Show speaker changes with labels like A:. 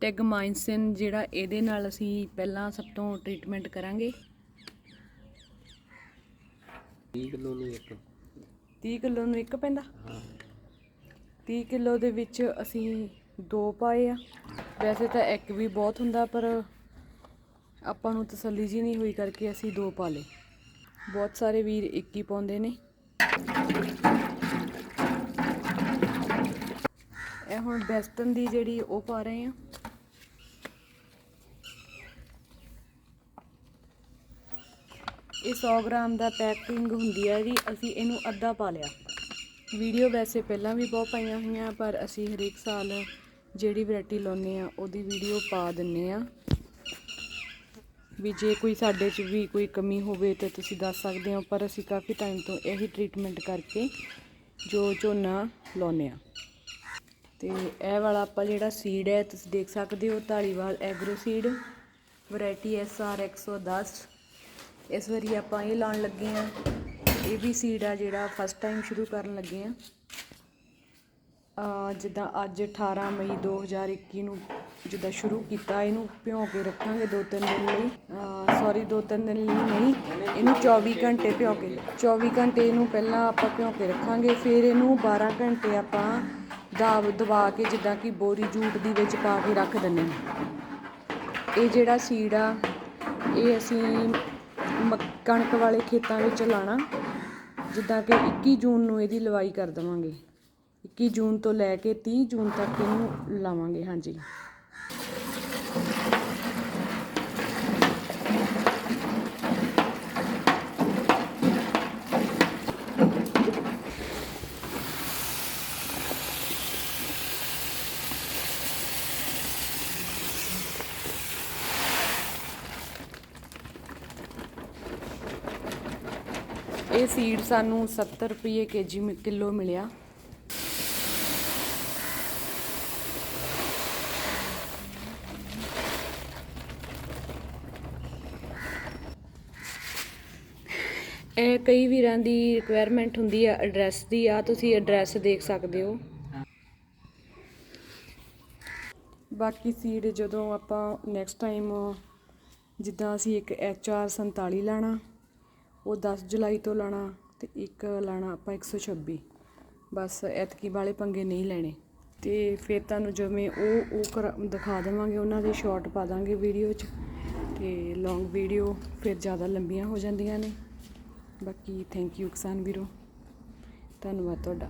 A: ਟੈਗਮਾਈਸਿਨ ਜਿਹੜਾ ਇਹਦੇ ਨਾਲ ਅਸੀਂ ਪਹਿਲਾਂ ਸਭ ਤੋਂ ਟ੍ਰੀਟਮੈਂਟ ਕਰਾਂਗੇ।
B: 30 ਕਿਲੋ ਨੂੰ ਇੱਕ।
A: 30 ਕਿਲੋ ਨੂੰ ਇੱਕ ਪੈਂਦਾ?
B: ਹਾਂ।
A: 30 ਕਿਲੋ ਦੇ ਵਿੱਚ ਅਸੀਂ ਦੋ ਪਾਏ ਆ। ਵੈਸੇ ਤਾਂ ਇੱਕ ਵੀ ਬਹੁਤ ਹੁੰਦਾ ਪਰ ਆਪਾਂ ਨੂੰ ਤਸੱਲੀ ਜੀ ਨਹੀਂ ਹੋਈ ਕਰਕੇ ਅਸੀਂ ਦੋ ਪਾ ਲਏ। ਬਹੁਤ ਸਾਰੇ ਵੀਰ ਇੱਕ ਹੀ ਪਾਉਂਦੇ ਨੇ। ਇਹ ਹੁਣ ਬੈਸਟਨ ਦੀ ਜਿਹੜੀ ਉਹ ਪਾ ਰਹੇ ਆ। ਇਹ 100 ਗ੍ਰਾਮ ਦਾ ਪੈਕਿੰਗ ਹੁੰਦੀ ਹੈ ਜੀ, ਅਸੀਂ ਇਹਨੂੰ ਅੱਧਾ ਪਾ ਲਿਆ। ਵੀਡੀਓ ਵੈਸੇ ਪਹਿਲਾਂ ਵੀ ਬਹੁਤ ਪਾਈਆਂ ਹੋਈਆਂ, ਪਰ ਅਸੀਂ ਹਰੇਕ ਸਾਲ ਜਿਹੜੀ ਵੈਰਾਈਟੀ ਲਾਉਂਦੇ ਆ ਉਹਦੀ ਵੀਡੀਓ ਪਾ ਦਿੰਨੇ ਆ ਵੀ ਜੇ ਕੋਈ ਸਾਡੇ 'ਚ ਵੀ ਕੋਈ ਕਮੀ ਹੋਵੇ ਤਾਂ ਤੁਸੀਂ ਦੱਸ ਸਕਦੇ ਹੋ, ਪਰ ਅਸੀਂ ਕਾਫੀ ਟਾਈਮ ਤੋਂ ਇਹੀ ਟ੍ਰੀਟਮੈਂਟ ਕਰਕੇ ਜੋ ਝੋਨਾ ਲਾਉਂਦੇ ਆ ਤੇ ਇਹ ਵਾਲਾ ਆਪਾਂ ਜਿਹੜਾ ਸੀਡ ਹੈ, ਤੁਸੀਂ ਦੇਖ ਸਕਦੇ ਹੋ Dhaliwal agro seed variety S R 110 ਇਸ ਵਾਰੀ ਆਪਾਂ ਇਹ ਲਾਉਣ ਲੱਗੇ ਆ ਇਹ ਵੀ ਸੀਡ ਆ ਜਿਹੜਾ ਫਸਟ ਟਾਈਮ ਸ਼ੁਰੂ ਕਰਨ ਲੱਗੇ ਆ ਆ, ਜਿੱਦਾਂ ਅੱਜ 18 ਮਈ 2021 ਨੂੰ ਜਿੱਦਾਂ ਸ਼ੁਰੂ ਕੀਤਾ, ਇਹਨੂੰ ਭਿਉਂ ਕੇ ਰੱਖਾਂਗੇ ਦੋ ਤਿੰਨ ਦਿਨ ਲਈ। ਸੌਰੀ ਦੋ ਤਿੰਨ ਦਿਨ ਲਈ ਨਹੀਂ, ਇਹਨੂੰ 24 ਘੰਟੇ ਭਿਓ ਕੇ 24 ਘੰਟੇ ਇਹਨੂੰ ਪਹਿਲਾਂ ਆਪਾਂ ਭਿਉਂ ਕੇ ਰੱਖਾਂਗੇ, ਫਿਰ ਇਹਨੂੰ 12 ਘੰਟੇ ਆਪਾਂ ਦਾਬ ਦਬਾ ਕੇ ਜਿੱਦਾਂ ਕਿ ਬੋਰੀ ਜੂਟ ਦੀ ਵਿੱਚ ਪਾ ਕੇ ਰੱਖ ਦਿੰਨੇ ਹਾਂ। ਇਹ ਜਿਹੜਾ ਸੀਡ ਆ, ਇਹ ਅਸੀਂ ਮ- ਕਣਕ ਵਾਲੇ ਖੇਤਾਂ ਵਿੱਚ ਲਾਣਾ। ਜਿੱਦਾਂ ਕਿ 21 ਜੂਨ ਨੂੰ ਇਹਦੀ ਲਵਾਈ ਕਰ ਦੇਵਾਂਗੇ। 21 ਜੂਨ ਤੋਂ ਲੈ ਕੇ 30 ਜੂਨ ਤੱਕ ਇਹਨੂੰ ਲਾਵਾਂਗੇ, ਹਾਂਜੀ। ਇਹ ਸੀਡ ਸਾਨੂੰ 70 ਰੁਪਏ ਕੇਜੀ ਕਿਲੋ ਮਿਲਿਆ। ਇਹ ਕਈ ਵੀਰਾਂ ਦੀ ਰਿਕੁਆਇਰਮੈਂਟ ਹੁੰਦੀ ਆ ਐਡਰੈਸ ਦੀ। ਆ ਤੁਸੀਂ ਐਡਰੈਸ ਦੇਖ ਸਕਦੇ ਹੋ। ਬਾਕੀ ਸੀਡ ਜਦੋਂ ਆਪਾਂ ਨੈਕਸਟ ਟਾਈਮ ਜਿੱਦਾਂ ਅਸੀਂ ਇੱਕ HR 47 ਲਾਣਾ ਉਹ ਦਸ ਜੁਲਾਈ ਤੋਂ ਲਾਉਣਾ ਅਤੇ ਇੱਕ ਲਾਉਣਾ ਆਪਾਂ 126 ਬਸ ਐਤਕੀ ਵਾਲੇ ਪੰਗੇ ਨਹੀਂ ਲੈਣੇ। ਅਤੇ ਫਿਰ ਤੁਹਾਨੂੰ ਜਿਵੇਂ ਉਹ ਉਹ ਕਰਾ, ਦਿਖਾ ਦੇਵਾਂਗੇ, ਉਹਨਾਂ ਦੇ ਸ਼ਾਰਟ ਪਾ ਦਾਂਗੇ ਵੀਡੀਓ 'ਚ। ਅਤੇ ਲੌਂਗ ਵੀਡੀਓ ਫਿਰ ਜ਼ਿਆਦਾ ਲੰਬੀਆਂ ਹੋ ਜਾਂਦੀਆਂ ਨੇ। ਬਾਕੀ ਥੈਂਕ ਯੂ ਕਿਸਾਨ ਵੀਰੋ। ਧੰਨਵਾਦ ਤੁਹਾਡਾ।